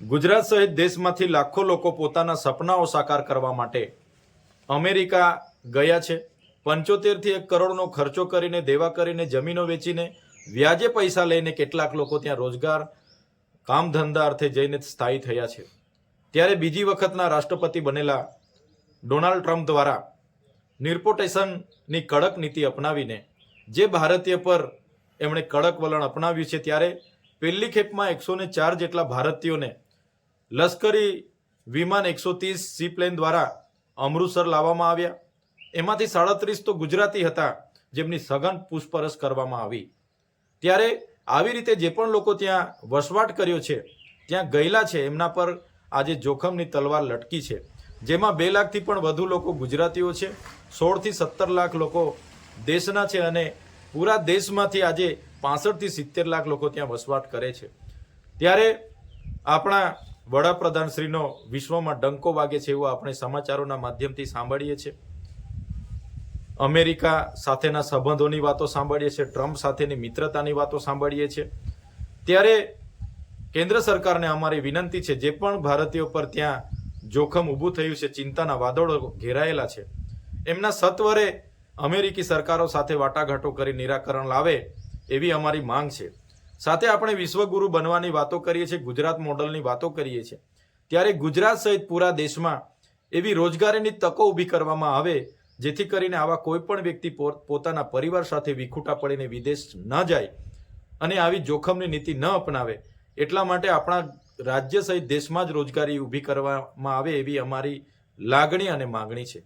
ગુજરાત સહિત દેશમાંથી લાખો લોકો પોતાના સપનાઓ સાકાર કરવા માટે અમેરિકા ગયા છે. પંચોતેરથી એક કરોડનો ખર્ચો કરીને, દેવા કરીને, જમીનો વેચીને, વ્યાજે પૈસા લઈને કેટલાક લોકો ત્યાં રોજગાર, કામ ધંધા અર્થે જઈને સ્થાયી થયા છે. ત્યારે બીજી વખતના રાષ્ટ્રપતિ બનેલા ડોનાલ્ડ ટ્રમ્પ દ્વારા નિર્પોટેશનની કડક નીતિ અપનાવીને, જે ભારતીય પર એમણે કડક વલણ અપનાવ્યું છે, ત્યારે પહેલી ખેપમાં એકસો ચાર જેટલા ભારતીયોને લશ્કરી વિમાન એકસો ત્રીસ સીપ્લેન દ્વારા અમૃતસર લાવવામાં આવ્યા. એમાંથી સાડત્રીસ તો ગુજરાતી હતા, જેમની સઘન પૂછપરછ કરવામાં આવી. ત્યારે આવી રીતે જે પણ લોકો ત્યાં વસવાટ કર્યો છે, ત્યાં ગયેલા છે, એમના પર આજે જોખમની તલવાર લટકી છે. જેમાં બે લાખથી પણ વધુ લોકો ગુજરાતીઓ છે, સોળથી સત્તર લાખ લોકો દેશના છે અને પૂરા દેશમાંથી આજે પાસઠથી સિત્તેર લાખ લોકો ત્યાં વસવાટ કરે છે. ત્યારે આપણા વડાપ્રધાનશ્રીનો વિશ્વમાં ડંકો વાગે છે એવું આપણે સમાચારોના માધ્યમથી સાંભળીએ છીએ. અમેરિકા સાથેના સંબંધોની વાતો સાંભળીએ છીએ, ટ્રમ્પ સાથેની મિત્રતાની વાતો સાંભળીએ છીએ. ત્યારે કેન્દ્ર સરકારને અમારી વિનંતી છે, જે પણ ભારતીયો પર ત્યાં જોખમ ઊભું થયું છે, ચિંતાના વાદળો ઘેરાયેલા છે, એમના સત્વરે અમેરિકી સરકારો સાથે વાટાઘાટો કરી નિરાકરણ લાવે એવી અમારી માંગ છે. સાથે આપણે વિશ્વગુરુ બનવાની વાતો કરીએ છીએ, ગુજરાત મોડલની વાતો કરીએ છીએ. ત્યારે ગુજરાત સહિત પૂરા દેશમાં એવી રોજગારીની તકો ઊભી કરવામાં આવે, જેથી કરીને આવા કોઈ પણ વ્યક્તિ પોતાના પરિવાર સાથે વિખૂટા પડીને વિદેશ ન જાય અને આવી જોખમની નીતિ ન અપનાવે, એટલા માટે આપણા રાજ્ય સહિત દેશમાં જ રોજગારી ઊભી કરવામાં આવે એવી અમારી લાગણી અને માગણી છે.